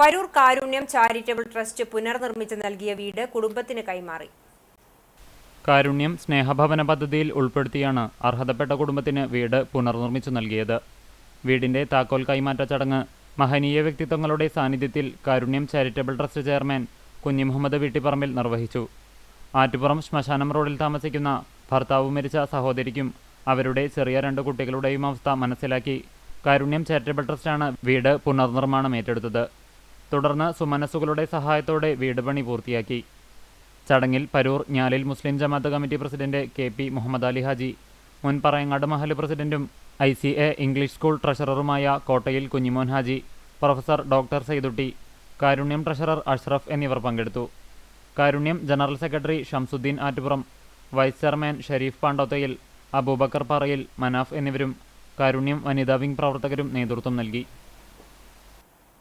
പരൂർ കാരുണ്യം charitable trust പുനർനിർമ്മിച്ച് നൽകിയ വീട് കുടുംബത്തിന് കൈമാറി. കാരുണ്യം സ്നേഹഭവന പദ്ധതിയിൽ ഉൾപ്പെടുത്തിയാണ് അർഹതപ്പെട്ട കുടുംബത്തിന് വീട് പുനർനിർമ്മിച്ചു നൽകിയത്. വീടിന്റെ താക്കോൽ കൈമാറ്റ ചടങ്ങ് മഹനീയ വ്യക്തിത്വങ്ങളുടെ സാന്നിധ്യത്തിൽ കാരുണ്യം ചാരിറ്റബിൾ ട്രസ്റ്റ് ചെയർമാൻ കുഞ്ഞി മുഹമ്മദ് വീട്ടിപ്പറമ്പിൽ നിർവഹിച്ചു. ആറ്റുപുറം ശ്മശാനം റോഡിൽ താമസിക്കുന്ന ഭർത്താവ് മരിച്ച സഹോദരിക്കും അവരുടെ ചെറിയ രണ്ട് കുട്ടികളുടെയും അവസ്ഥ മനസ്സിലാക്കി കാരുണ്യം ചാരിറ്റബിൾ ട്രസ്റ്റാണ് വീട് പുനർനിർമ്മാണം ഏറ്റെടുത്തത്. തുടർന്ന് സുമനസ്സുകളുടെ സഹായത്തോടെ വീട് പണി പൂർത്തിയാക്കി. ചടങ്ങിൽ പരൂർ ഞാലിൽ മുസ്ലിം ജമാഅത്ത് committee president K P Muhammad Ali Haji മുൻ പറയങ്ങാട് മഹൽ പ്രസിഡന്റും I C A English school ട്രഷററുമായ Kottayil Kunhimon Haji professor doctor Saidutti Karunyam treasurer Ashraf എന്നിവർ പങ്കെടുത്തു. Karunyam general secretary Shamsuddin Attupuram vice chairman Sharif Pandothayil Abubakar Parayil Manaf എന്നിവരും കാരുണ്യം വനിതാ wing പ്രവർത്തകരും നേതൃത്വം നൽകി.